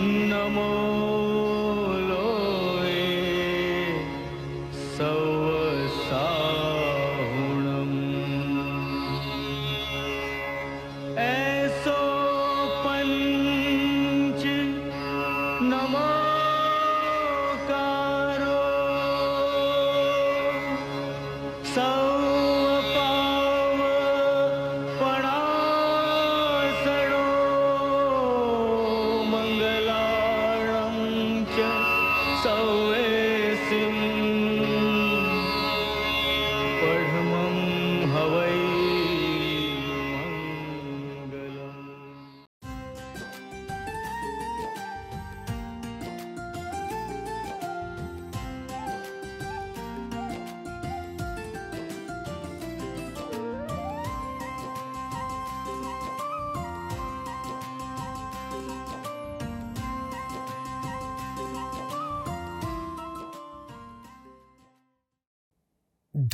नमो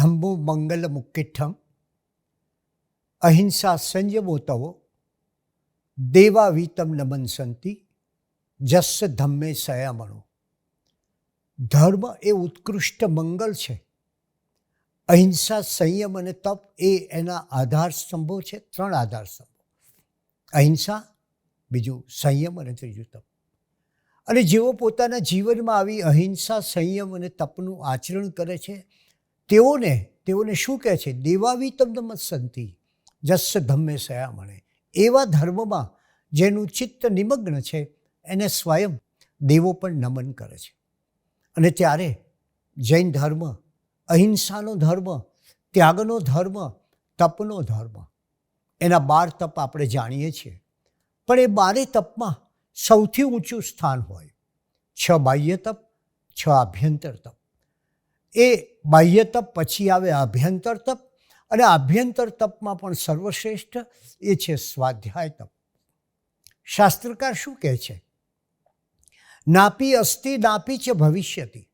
ધમ્મો મંગલ મુક્તિઠમ અહિંસા સંયમો તવો, દેવા વીતમ નમન સંતિ, જસ ધમ્મે સયામણો. ધર્મ એ ઉત્કૃષ્ટ મંગલ છે. અહિંસા સંયમ અને તપ એ એના આધાર સ્તંભો છે, ત્રણ આધાર સ્તંભો. અહિંસા, બીજું સંયમ અને ત્રીજું તપ. અને જેઓ પોતાના જીવનમાં આવી અહિંસા, સંયમ અને તપનું આચરણ કરે છે તેઓને તેઓને શું કહે છે? દેવાવી તમ સંતિ જસ ધમ્મે સયા મળે એવા ધર્મમાં જેનું ચિત્ત નિમગ્ન છે, એને સ્વયં દેવો પણ નમન કરે છે. અને ત્યારે જૈન ધર્મ, અહિંસાનો ધર્મ, ત્યાગનો ધર્મ, તપનો ધર્મ, એના બાર તપ આપણે જાણીએ છીએ. પણ એ બારે તપમાં સૌથી ઊંચું સ્થાન હોય, છ બાહ્ય તપ, છ આભ્યંતર તપ. એ બાહ્ય તપ, પછી આવે આભ્યંતર તપ અને આભ્યંતર તપમાં પણ સર્વશ્રેષ્ઠ એ છે સ્વાધ્યાય તપ. શાસ્ત્રકાર શું કહે છે? નાપી અસ્તિ, નાપી ચ ભવિષ્યતિ.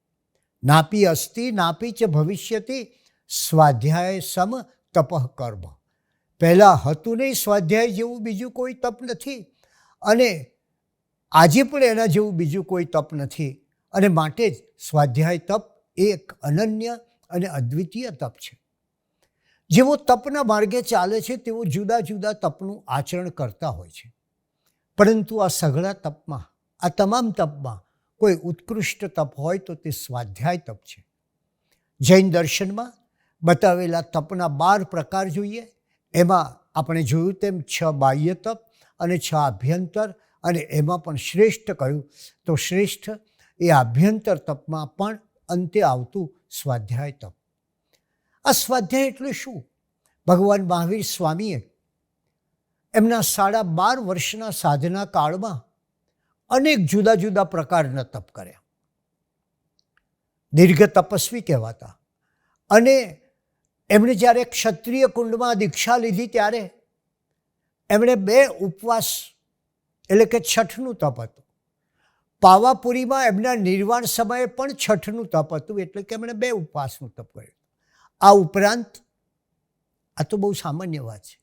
નાપી અસ્તિ, નાપી ચ ભવિષ્યતિ, સ્વાધ્યાય સમ તપઃ કર્મ. પહેલાં હતું નહીં સ્વાધ્યાય જેવું બીજું કોઈ તપ નથી અને આજે પણ એના જેવું બીજું કોઈ તપ નથી અને માટે જ સ્વાધ્યાય તપ એ એક અનન્ય અને અદ્વિતીય તપ છે. જેઓ તપના માર્ગે ચાલે છે તેઓ જુદા જુદા તપનું આચરણ કરતા હોય છે. પરંતુ આ સઘળા તપમાં, આ તમામ તપમાં કોઈ ઉત્કૃષ્ટ તપ હોય તો તે સ્વાધ્યાય તપ છે. જૈન દર્શનમાં બતાવેલા તપના બાર પ્રકાર જોઈએ. એમાં આપણે જોયું તેમ છ બાહ્ય તપ અને છ આભ્યંતર અને એમાં પણ શ્રેષ્ઠ કહ્યું તો શ્રેષ્ઠ એ આભ્યંતર તપમાં પણ અંતે આવતું સ્વાધ્યાય તપ. આ સ્વાધ્યાય એટલે શું? ભગવાન મહાવીર સ્વામીએ એમના સાડા બાર વર્ષના સાધના કાળમાં અનેક જુદા જુદા પ્રકારના તપ કર્યા. દીર્ઘ તપસ્વી કહેવાતા. અને એમણે જ્યારે ક્ષત્રિય કુંડમાં દીક્ષા લીધી ત્યારે એમણે બે ઉપવાસ એટલે કે છઠનું તપ હતું. પાવાપુરીમાં એમના નિર્વાણ સમયે પણ છઠનું તપ હતું, એટલે કે એમણે બે ઉપવાસનું તપ કર્યું. આ ઉપરાંત, આ તો બહુ સામાન્ય વાત છે.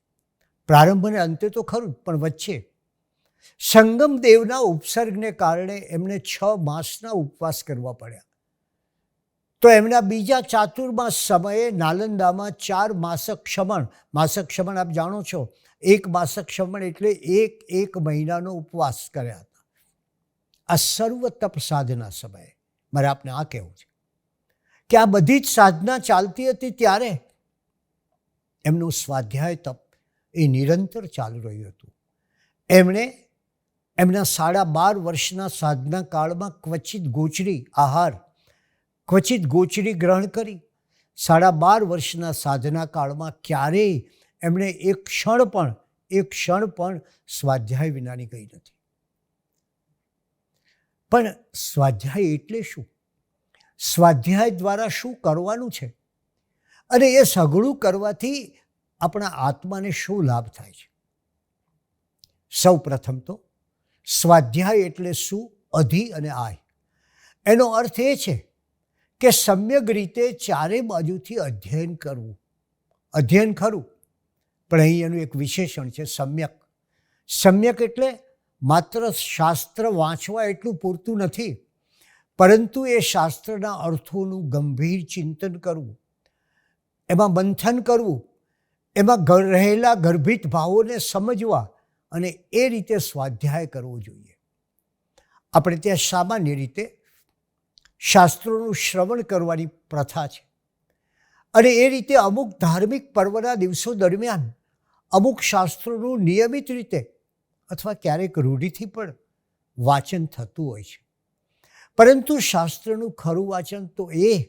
પ્રારંભ અને અંતે તો ખરું પણ વચ્ચે સંગમ દેવના ઉપસર્ગને કારણે એમણે છ માસના ઉપવાસ કરવા પડ્યા. તો એમના બીજા ચાતુર્માસ સમયે નાલંદામાં ચાર માસક ક્ષમણ માસક ક્ષમણ આપ જાણો છો, એક માસક ક્ષમણ એટલે એક એક મહિનાનો ઉપવાસ કર્યા. આ સર્વ તપ સાધના સમયે. મારે આપને આ કહેવું છે કે આ બધી જ સાધના ચાલતી હતી ત્યારે એમનું સ્વાધ્યાય તપ એ નિરંતર ચાલુ રહ્યું હતું. એમણે એમના સાડા બાર વર્ષના સાધના કાળમાં ક્વચિત ગોચરી, આહાર, ક્વચિત ગોચરી ગ્રહણ કરી. સાડા બાર વર્ષના સાધના કાળમાં ક્યારેય એમણે એક ક્ષણ પણ, એક ક્ષણ પણ સ્વાધ્યાય વિનાની ગઈ નથી. પણ સ્વાધ્યાય એટલે શું? સ્વાધ્યાય દ્વારા શું કરવાનું છે? અને એ સઘળું કરવાથી આપણા આત્માને શું લાભ થાય છે? સૌ પ્રથમ તો સ્વાધ્યાય એટલે શું અધિ અને આય. એનો અર્થ એ છે કે સમ્યક રીતે ચારે બાજુથી અધ્યયન કરવું. અધ્યયન ખરું, પણ અહીં એનું એક વિશેષણ છે સમ્યક. સમ્યક એટલે માત્ર શાસ્ત્ર વાંચવા એટલું પૂરતું નથી, પરંતુ એ શાસ્ત્રના અર્થોનું ગંભીર ચિંતન કરવું, એમાં મંથન કરવું, એમાં રહેલા ગર્ભિત ભાવોને સમજવા અને એ રીતે સ્વાધ્યાય કરવો જોઈએ. આપણે ત્યાં સામાન્ય રીતે શાસ્ત્રોનું શ્રવણ કરવાની પ્રથા છે. અને એ રીતે અમુક ધાર્મિક પર્વના દિવસો દરમિયાન અમુક શાસ્ત્રોનું નિયમિત રીતે અથવા ક્યારેક રૂઢિથી પણ વાંચન થતું હોય છે. પરંતુ શાસ્ત્રનું ખરું વાંચન તો એ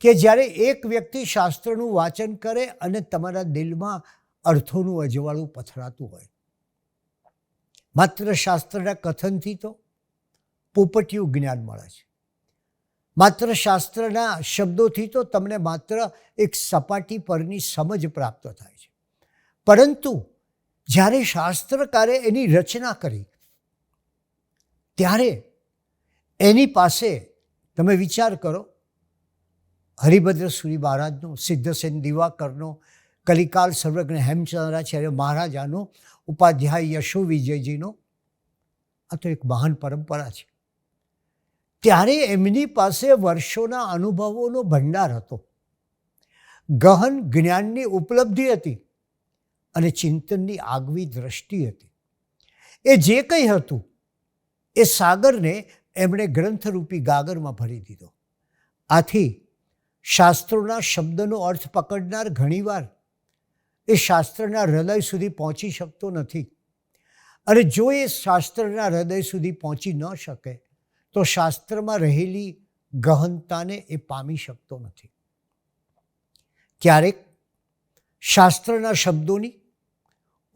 કે જ્યારે એક વ્યક્તિ શાસ્ત્રનું વાંચન કરે અને તમારા દિલમાં અર્થોનું અજવાળું પથરાતું હોય. માત્ર શાસ્ત્રના કથનથી તો પોપટિયું જ્ઞાન મળે છે. માત્ર શાસ્ત્રના શબ્દોથી તો તમને માત્ર એક સપાટી પરની સમજ પ્રાપ્ત થાય છે. પરંતુ જ્યારે શાસ્ત્રકારે એની રચના કરી, ત્યારે એની પાસે તમે વિચાર કરો, હરિભદ્ર સુરી મહારાજનો, સિદ્ધસેન દિવાકરનો, કલિકાલ સર્વજ્ઞ હેમચંદ્રાચાર્ય મહારાજાનો, ઉપાધ્યાય યશો વિજયજીનો, આ તો એક મહાન પરંપરા છે. ત્યારે એમની પાસે વર્ષોના અનુભવોનો ભંડાર હતો. ગહન જ્ઞાનની ઉપલબ્ધિ હતી. અને ચિંતનની આગવી દ્રષ્ટિ હતી. એ જે કંઈ હતું, એ સાગરને એમણે ગ્રંથરૂપી ગાગરમાં ભરી દીધો. આથી શાસ્ત્રોના શબ્દનો અર્થ પકડનાર ઘણીવાર એ શાસ્ત્રના હૃદય સુધી પહોંચી શકતો નથી. અને જો એ શાસ્ત્રના હૃદય સુધી પહોંચી ન શકે, તો શાસ્ત્રમાં રહેલી ગહનતાને એ પામી શકતો નથી. ક્યારેક શાસ્ત્રના શબ્દોની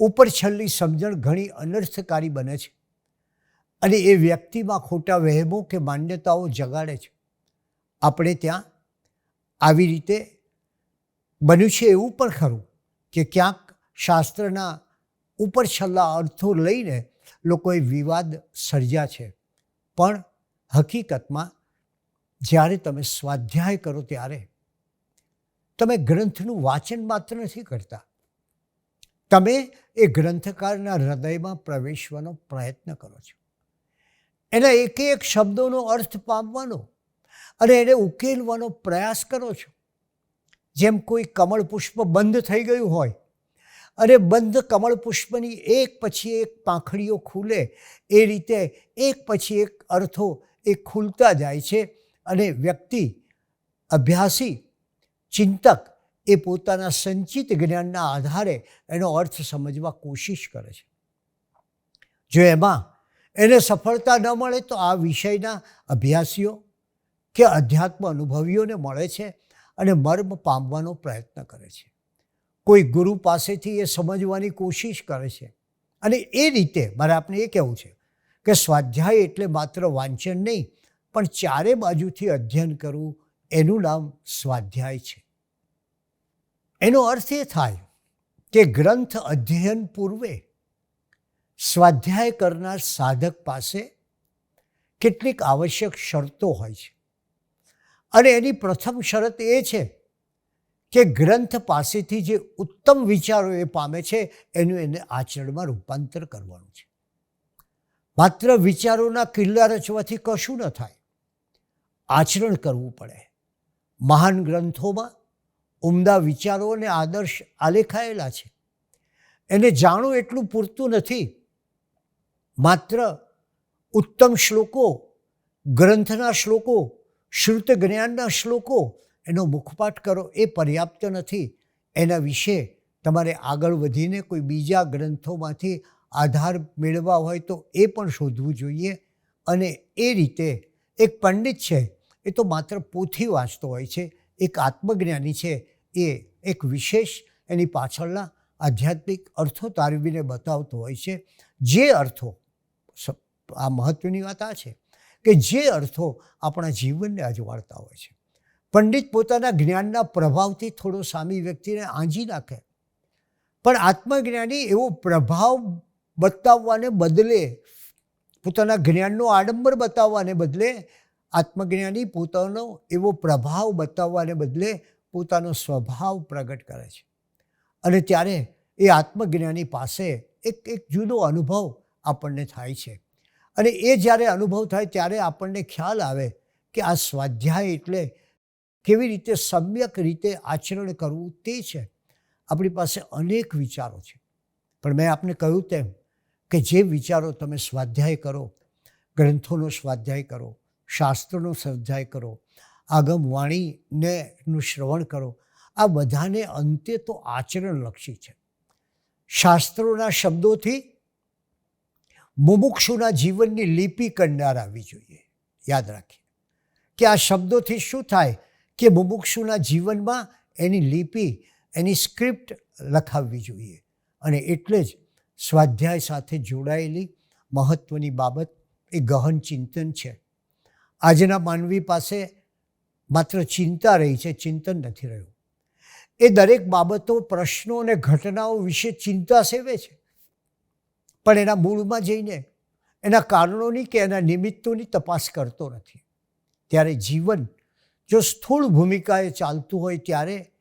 ઉપર છલ્લી સમજણ ઘણી અનર્થકારી બને છે. અને એ વ્યક્તિમાં ખોટા વહેમો કે માન્યતાઓ જગાડે છે. આપણે ત્યાં આવી રીતે બન્યું છે એવું પણ ખરું કે ક્યાંક શાસ્ત્રના ઉપર છલ્લા અર્થો લઈને લોકોએ વિવાદ સર્જ્યા છે. પણ હકીકતમાં જ્યારે તમે સ્વાધ્યાય કરો ત્યારે તમે ગ્રંથનું વાંચન માત્ર નથી કરતા. તમે એ ગ્રંથકારના હૃદયમાં પ્રવેશવાનો પ્રયત્ન કરો છો. એના એક એક શબ્દોનો અર્થ પામવાનો અને એને ઉકેલવાનો પ્રયાસ કરો છો. જેમ કોઈ કમળ પુષ્પ બંધ થઈ ગયું હોય અને બંધ કમળ પુષ્પની એક પછી એક પાંખડીઓ ખુલે, એ રીતે એક પછી એક અર્થો એ ખુલતા જાય છે અને વ્યક્તિ, અભ્યાસી, ચિંતક એ પોતાના સંચિત જ્ઞાનના આધારે એનો અર્થ સમજવા કોશિશ કરે છે. જો એમાં એને સફળતા ન મળે તો આ વિષયના અભ્યાસીઓ કે અધ્યાત્મ અનુભવીઓને મળે છે અને મર્મ પામવાનો પ્રયત્ન કરે છે. કોઈ ગુરુ પાસેથી એ સમજવાની કોશિશ કરે છે. અને એ રીતે મારે આપને એ કહેવું છે કે સ્વાધ્યાય એટલે માત્ર વાંચન નહીં, પણ ચારે બાજુથી અધ્યયન કરવું એનું નામ સ્વાધ્યાય છે. એનો અર્થ એ થાય કે ગ્રંથ અધ્યયન પૂર્વે સ્વાધ્યાય કરનાર સાધક પાસે કેટલીક આવશ્યક શરતો હોય છે. અને એની પ્રથમ શરત એ છે કે ગ્રંથ પાસેથી જે ઉત્તમ વિચારો એ પામે છે, એનું એને આચરણમાં રૂપાંતર કરવાનું છે. માત્ર વિચારોના કિલ્લા રચવાથી કશું ન થાય. આચરણ કરવું પડે. મહાન ગ્રંથોમાં ઉમદા વિચારો અને આદર્શ આલેખાયેલા છે. એને જાણું એટલું પૂરતું નથી. માત્ર ઉત્તમ શ્લોકો, ગ્રંથના શ્લોકો, શ્રુત જ્ઞાનના શ્લોકો એનો મુખપાઠ કરો એ પર્યાપ્ત નથી. એના વિશે તમારે આગળ વધીને કોઈ બીજા ગ્રંથોમાંથી આધાર મેળવવા હોય તો એ પણ શોધવું જોઈએ. અને એ રીતે એક પંડિત છે, એ તો માત્ર પોથી વાંચતો હોય છે. એક આત્મજ્ઞાની છે એ એક વિશેષ એની પાછળના આધ્યાત્મિક અર્થો તારવીને બતાવતો હોય છે. જે અર્થો આ મહત્ત્વની વાત આ છે કે જે અર્થો આપણા જીવનને અજવાળતા હોય છે. પંડિત પોતાના જ્ઞાનના પ્રભાવથી થોડો સામી વ્યક્તિને આંજી નાખે. પણ આત્મજ્ઞાની એવો પ્રભાવ બતાવવાને બદલે પોતાના જ્ઞાનનો આડંબર બતાવવાને બદલે આત્મજ્ઞાની પોતાનો એવો પ્રભાવ બતાવવાને બદલે પોતાનો સ્વભાવ પ્રગટ કરે છે. અને ત્યારે એ આત્મજ્ઞાની પાસે એક એક જુદો અનુભવ આપણને થાય છે. અને એ જ્યારે અનુભવ થાય ત્યારે આપણને ખ્યાલ આવે કે આ સ્વાધ્યાય એટલે કેવી રીતે સમ્યક રીતે આચરણ કરવું તે છે. આપણી પાસે અનેક વિચારો છે. પણ મેં આપને કહ્યું તેમ કે જે વિચારો તમે સ્વાધ્યાય કરો, ગ્રંથોનો સ્વાધ્યાય કરો શાસ્ત્રોનો સ્વાધ્યાય કરો. આગમ વાણીને નું શ્રવણ કરો. આ બધાને અંતે તો આચરણલક્ષી છે. શાસ્ત્રોના શબ્દોથી મુમુક્ષુના જીવનની લિપિ કરનાર આવી જોઈએ. યાદ રાખીએ કે આ શબ્દોથી શું થાય કે મુમુક્ષુના જીવનમાં એની લિપિ, એની સ્ક્રિપ્ટ લખાવવી જોઈએ. અને એટલે જ સ્વાધ્યાય સાથે જોડાયેલી મહત્ત્વની બાબત એ ગહન ચિંતન છે. આજના માનવી પાસે માત્ર ચિંતા રહી છે, ચિંતન નથી રહ્યું. એ દરેક બાબતો, પ્રશ્નો અને ઘટનાઓ વિશે ચિંતા સેવે છે. પણ એના મૂળમાં જઈને, એના કારણોની કે એના નિમિત્તોની તપાસ કરતો નથી. ત્યારે જીવન જો સ્થૂળ ભૂમિકાએ ચાલતું હોય, ત્યારે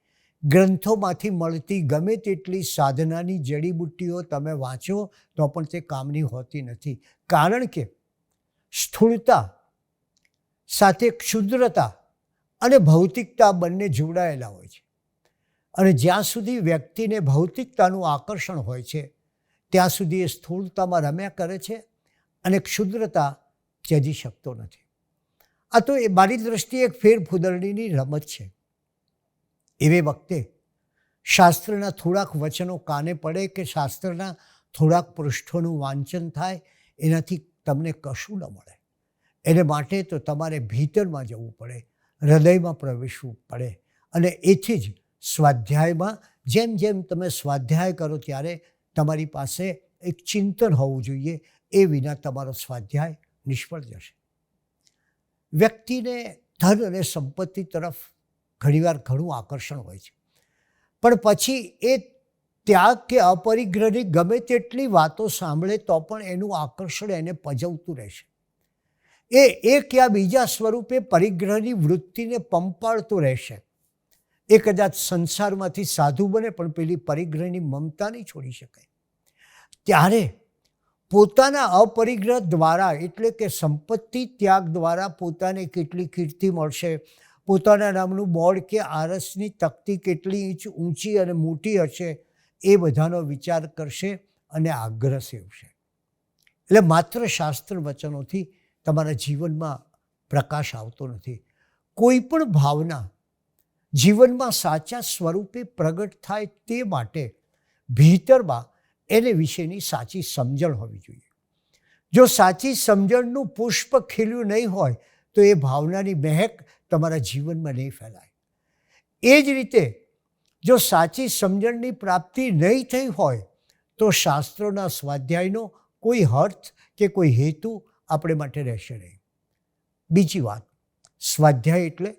ગ્રંથોમાંથી મળતી ગમે તેટલી સાધનાની જડીબુટ્ટીઓ તમે વાંચો, તો પણ તે કામની હોતી નથી. કારણ કે સ્થૂળતા સાથે ક્ષુદ્રતા અને ભૌતિકતા બંને જોડાયેલા હોય છે. અને જ્યાં સુધી વ્યક્તિને ભૌતિકતાનું આકર્ષણ હોય છે, ત્યાં સુધી એ સ્થૂળતામાં રમ્યા કરે છે અને ક્ષુદ્રતા ત્યજી શકતો નથી. આ તો એ મારી દ્રષ્ટિએ એક ફેરફુદરણીની રમત છે. એવી વખતે શાસ્ત્રના થોડાક વચનો કાને પડે કે શાસ્ત્રના થોડાક પૃષ્ઠોનું વાંચન થાય, એનાથી તમને કશું ન મળે. એને માટે તો તમારે ભીતરમાં જવું પડે, હૃદયમાં પ્રવેશવું પડે. અને એથી જ સ્વાધ્યાયમાં જેમ જેમ તમે સ્વાધ્યાય કરો ત્યારે તમારી પાસે એક ચિંતન હોવું જોઈએ, એ વિના તમારો સ્વાધ્યાય નિષ્ફળ જશે. વ્યક્તિને ધન અને સંપત્તિ તરફ ઘણીવાર ઘણું આકર્ષણ હોય છે. પણ પછી એ ત્યાગ કે અપરિગ્રહની ગમે તેટલી વાતો સાંભળે તો પણ એનું આકર્ષણ એને પજવતું રહેશે. એ એક યા બીજા સ્વરૂપે પરિગ્રહની વૃત્તિને પંપાળતો રહેશે. એ કદાચ સંસારમાંથી સાધુ બને, પણ પેલી પરિગ્રહની મમતા નહીં છોડી શકાય. ત્યારે પોતાના અપરિગ્રહ દ્વારા, એટલે કે સંપત્તિ ત્યાગ દ્વારા પોતાને કેટલી કીર્તિ મળશે? પોતાના નામનું બોર્ડ કે આરસની તકતી કેટલી ઇંચ ઊંચી અને મોટી હશે? એ બધાનો વિચાર કરશે અને આગ્રહ સેવશે. એટલે માત્ર શાસ્ત્ર વચનોથી તમારા જીવનમાં પ્રકાશ આવતો નથી. કોઈ પણ ભાવના જીવનમાં સાચા સ્વરૂપે પ્રગટ થાય તે માટે ભીતરમાં એને વિશેની સાચી સમજણ હોવી જોઈએ. જો સાચી સમજણનું પુષ્પ ખીલ્યું નહીં હોય, તો એ ભાવનાની મહેક તમારા જીવનમાં નહીં ફેલાય. એ જ રીતે જો સાચી સમજણની પ્રાપ્તિ નહીં થઈ હોય, તો શાસ્ત્રોના સ્વાધ્યાયનો કોઈ અર્થ કે કોઈ હેતુ આપણે માટે રહેશે નહીં. બીજી વાત, સ્વાધ્યાય એટલે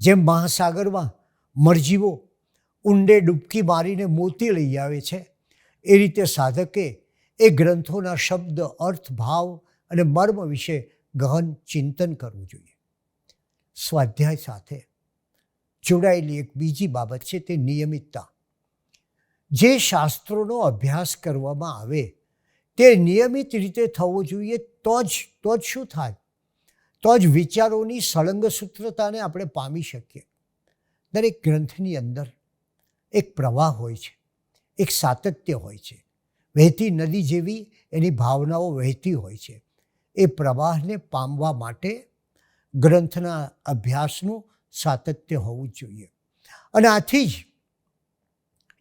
જેમ મહાસાગરમાં મરજીવો ઊંડે ડૂબકી મારીને મોતી લઈ આવે છે, એ રીતે સાધકે એ ગ્રંથોના શબ્દ, અર્થ, ભાવ અને મર્મ વિશે ગહન ચિંતન કરવું જોઈએ. સ્વાધ્યાય સાથે જોડાયેલી એક બીજી બાબત છે તે નિયમિતતા. જે શાસ્ત્રોનો અભ્યાસ કરવામાં આવે તે નિયમિત રીતે થવો જોઈએ, તો જ તો જ શું થાય? તો જ વિચારોની સળંગસૂત્રતાને આપણે પામી શકીએ. દરેક ગ્રંથની અંદર એક પ્રવાહ હોય છે, એક સાતત્ય હોય છે. વહેતી નદી જેવી એની ભાવનાઓ વહેતી હોય છે. એ પ્રવાહને પામવા માટે ગ્રંથના અભ્યાસનું સાતત્ય હોવું જોઈએ. અને આથી જ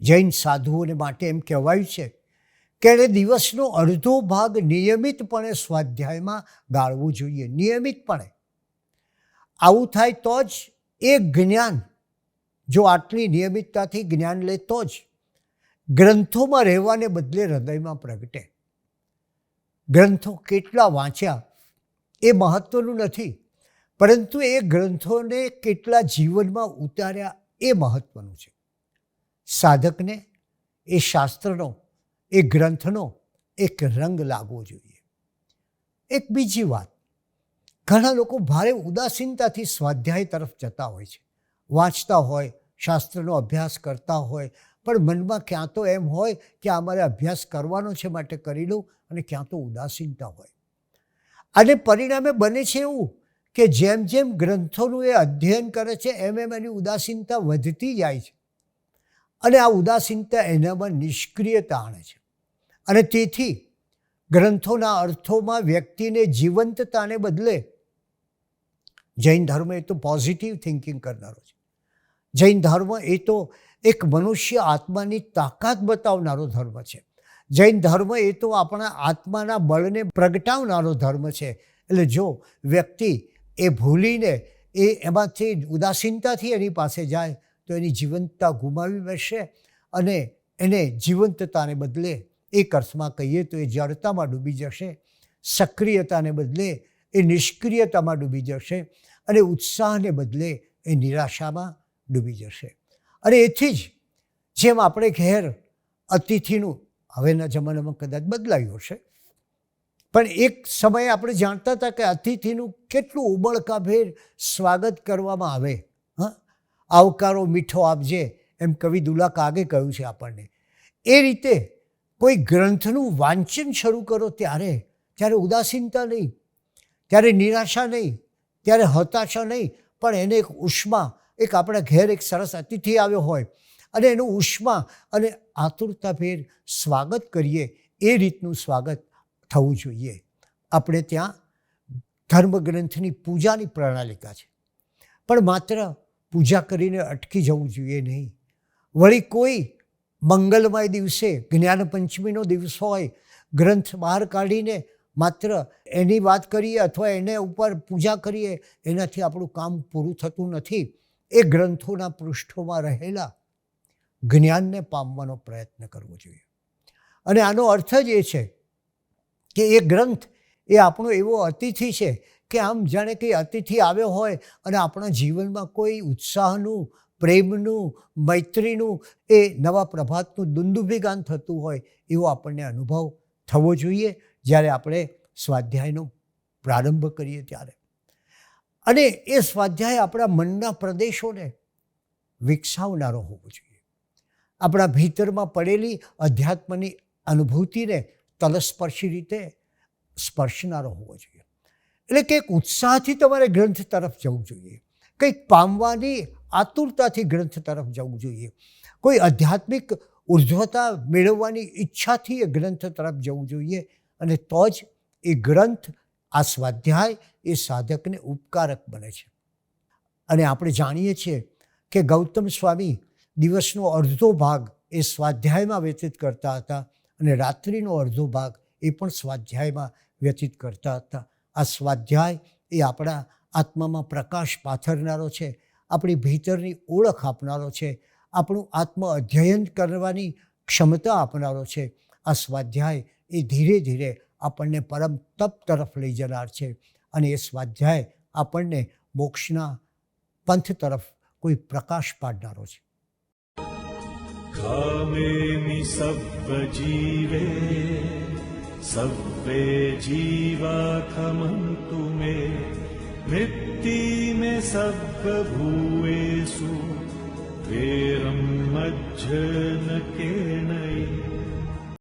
જૈન સાધુઓને માટે એમ કહેવાયું છે કે દિવસનો અડધો ભાગ નિયમિતપણે સ્વાધ્યાયમાં ગાળવું જોઈએ, નિયમિતપણે. આવું થાય તો જ એ જ્ઞાન, જો આટલી નિયમિતતાથી જ્ઞાન લે તો જ ગ્રંથોમાં રહેવાને બદલે હૃદયમાં પ્રગટે. ગ્રંથો કેટલા વાંચ્યા એ મહત્વનું નથી, પરંતુ એ ગ્રંથોને કેટલા જીવનમાં ઉતાર્યા એ મહત્વનું છે. સાધકને, એ શાસ્ત્રનો એ ગ્રંથનો એક રંગ લાગવો જોઈએ. એક બીજી વાત, ઘણા લોકો ભારે ઉદાસીનતાથી સ્વાધ્યાય તરફ જતા હોય છે. વાંચતા હોય, શાસ્ત્રનો અભ્યાસ કરતા હોય, પણ મનમાં ક્યાં તો એમ હોય કે આ મારે અભ્યાસ કરવાનો છે માટે કરી લઉં અને ક્યાં તો ઉદાસીનતા હોય. અને પરિણામે બને છે એવું કે જેમ જેમ ગ્રંથોનું એ અધ્યયન કરે છે, એમ એમ એની ઉદાસીનતા વધતી જાય છે. અને આ ઉદાસીનતા એનામાં નિષ્ક્રિયતા આણે છે. અને તેથી ગ્રંથોના અર્થોમાં વ્યક્તિને જીવંતતાને બદલે જૈન ધર્મ એ તો પોઝિટિવ થિંકિંગ કરનારો છે. જૈન ધર્મ એ તો એક મનુષ્ય આત્માની તાકાત બતાવનારો ધર્મ છે. જૈન ધર્મ એ તો આપણા આત્માના બળને પ્રગટાવનારો ધર્મ છે. એટલે જો વ્યક્તિ એ ભૂલીને એ એમાંથી ઉદાસીનતાથી એની પાસે જાય તો એની જીવંતતા ગુમાવી બેસશે અને એને જીવંતતાને બદલે એક અર્થમાં કહીએ તો એ જડતામાં ડૂબી જશે, સક્રિયતાને બદલે એ નિષ્ક્રિયતામાં ડૂબી જશે અને ઉત્સાહને બદલે એ નિરાશામાં ડૂબી જશે. અને એથી જ જેમ આપણે ઘેર અતિથિનું, હવેના જમાનામાં કદાચ બદલાયું હશે, પણ એક સમયે આપણે જાણતા હતા કે અતિથિનું કેટલું ઉબળકાભેર સ્વાગત કરવામાં આવે આવકારો મીઠો આપજે એમ કવિ દુલા કાગે કહ્યું છે આપણને. એ રીતે કોઈ ગ્રંથનું વાંચન શરૂ કરો ત્યારે ત્યારે ઉદાસીનતા નહીં, ત્યારે નિરાશા નહીં, ત્યારે હતાશા નહીં, પણ એને એક ઉષ્મા, એક આપણા ઘેર એક સરસ અતિથિ આવ્યો હોય, અને એનું ઉષ્મા અને આતુરતાભેર સ્વાગત કરીએ, એ રીતનું સ્વાગત થવું જોઈએ. આપણે ત્યાં ધર્મગ્રંથની પૂજાની પ્રણાલિકા છે. પણ માત્ર પૂજા કરીને અટકી જવું જોઈએ નહીં. વળી કોઈ મંગલમય દિવસે જ્ઞાન પંચમીનો દિવસ હોય, ગ્રંથ બહાર કાઢીને માત્ર એની વાત કરીએ અથવા એને ઉપર પૂજા કરીએ, એનાથી આપણું કામ પૂરું થતું નથી. એ ગ્રંથોના પૃષ્ઠોમાં રહેલા જ્ઞાનને પામવાનો પ્રયત્ન કરવો જોઈએ. અને આનો અર્થ જ એ છે કે એ ગ્રંથ એ આપણો એવો અતિથિ છે કે આમ જાણે કે અતિથિ આવ્યો હોય અને આપણા જીવનમાં કોઈ ઉત્સાહનું, પ્રેમનું, મૈત્રીનું એ નવા પ્રભાતનું દુંદુભિગાન થતું હોય એવો આપણને અનુભવ થવો જોઈએ જ્યારે આપણે સ્વાધ્યાયનો પ્રારંભ કરીએ ત્યારે. અને એ સ્વાધ્યાય આપણા મનના પ્રદેશોને વિકસાવનારો હોવો જોઈએ. આપણા ભીતરમાં પડેલી અધ્યાત્મની અનુભૂતિને તલસ્પર્શી રીતે સ્પર્શનારો હોવો જોઈએ. એટલે કે એક ઉત્સાહથી તમારે ગ્રંથ તરફ જવું જોઈએ. કંઈક પામવાની આતુરતાથી ગ્રંથ તરફ જવું જોઈએ. કોઈ આધ્યાત્મિક ઉર્ધ્વતા મેળવવાની ઈચ્છાથી એ ગ્રંથ તરફ જવું જોઈએ અને તો જ એ ગ્રંથ, આ સ્વાધ્યાય એ સાધકને ઉપકારક બને છે. અને આપણે જાણીએ છીએ કે ગૌતમ સ્વામી દિવસનો અડધો ભાગ એ સ્વાધ્યાયમાં વ્યતીત કરતા હતા અને રાત્રિનો અડધો ભાગ એ પણ સ્વાધ્યાયમાં વ્યતીત કરતા હતા. આ સ્વાધ્યાય એ આપણા આત્મામાં પ્રકાશ પાથરનારો છે, આપણી ભીતરની ઓળખ આપનારો છે, આપણું આત્મ અધ્યયન કરવાની ક્ષમતા આપનારો છે. આ સ્વાધ્યાય એ ધીરે ધીરે આપણને પરમ તપ તરફ લઈ જનાર છે અને એ સ્વાધ્યાય આપણને મોક્ષના પંથ તરફ કોઈ પ્રકાશ પાડનારો છે. જીવે સર્વે જીવા ખમંતુ મે વૃત્તિ મે સર્વભૂએષુ વેરમ મજ્જન કેણય